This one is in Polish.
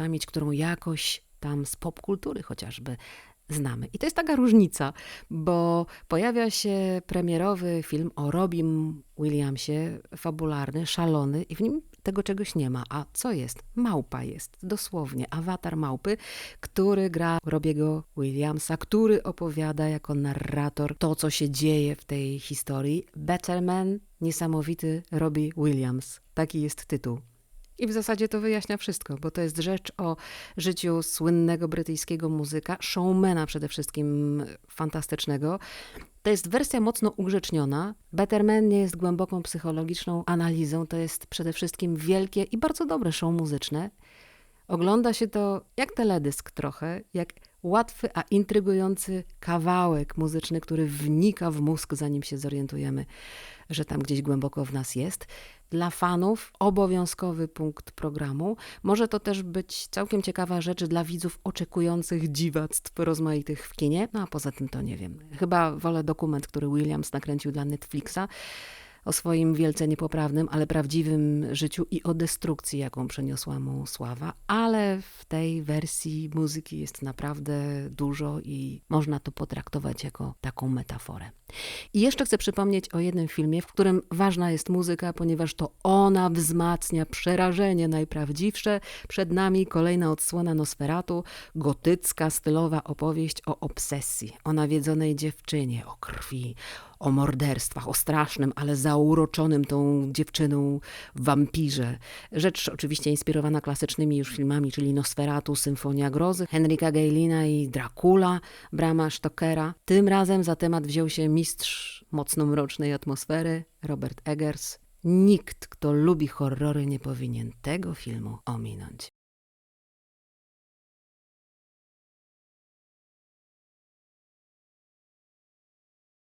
utożsamić, którą jakoś tam z popkultury chociażby znamy. I to jest taka różnica, bo pojawia się premierowy film o Robin Williamsie, fabularny, szalony i w nim tego czegoś nie ma. A co jest? Małpa jest, dosłownie, awatar małpy, który gra Robiego Williamsa, który opowiada jako narrator to, co się dzieje w tej historii. Better Man, niesamowity Robbie Williams. Taki jest tytuł. I w zasadzie to wyjaśnia wszystko, bo to jest rzecz o życiu słynnego brytyjskiego muzyka, showmana przede wszystkim fantastycznego. To jest wersja mocno ugrzeczniona. Better Man nie jest głęboką psychologiczną analizą, to jest przede wszystkim wielkie i bardzo dobre show muzyczne. Ogląda się to jak teledysk trochę, jak łatwy, a intrygujący kawałek muzyczny, który wnika w mózg, zanim się zorientujemy, że tam gdzieś głęboko w nas jest. Dla fanów obowiązkowy punkt programu. Może to też być całkiem ciekawa rzecz dla widzów oczekujących dziwactw rozmaitych w kinie. No a poza tym to nie wiem. Chyba wolę dokument, który Williams nakręcił dla Netflixa o swoim wielce niepoprawnym, ale prawdziwym życiu i o destrukcji, jaką przeniosła mu sława, ale w tej wersji muzyki jest naprawdę dużo i można to potraktować jako taką metaforę. I jeszcze chcę przypomnieć o jednym filmie, w którym ważna jest muzyka, ponieważ to ona wzmacnia przerażenie najprawdziwsze. Przed nami kolejna odsłona Nosferatu, gotycka, stylowa opowieść o obsesji, o nawiedzonej dziewczynie, o krwi, o morderstwach, o strasznym, ale zauroczonym tą dziewczyną wampirze. Rzecz oczywiście inspirowana klasycznymi już filmami, czyli Nosferatu, Symfonia Grozy, Henryka Gailina i Dracula, Brama Stokera. Tym razem za temat wziął się mistrz mocno mrocznej atmosfery, Robert Eggers. Nikt, kto lubi horrory, nie powinien tego filmu ominąć.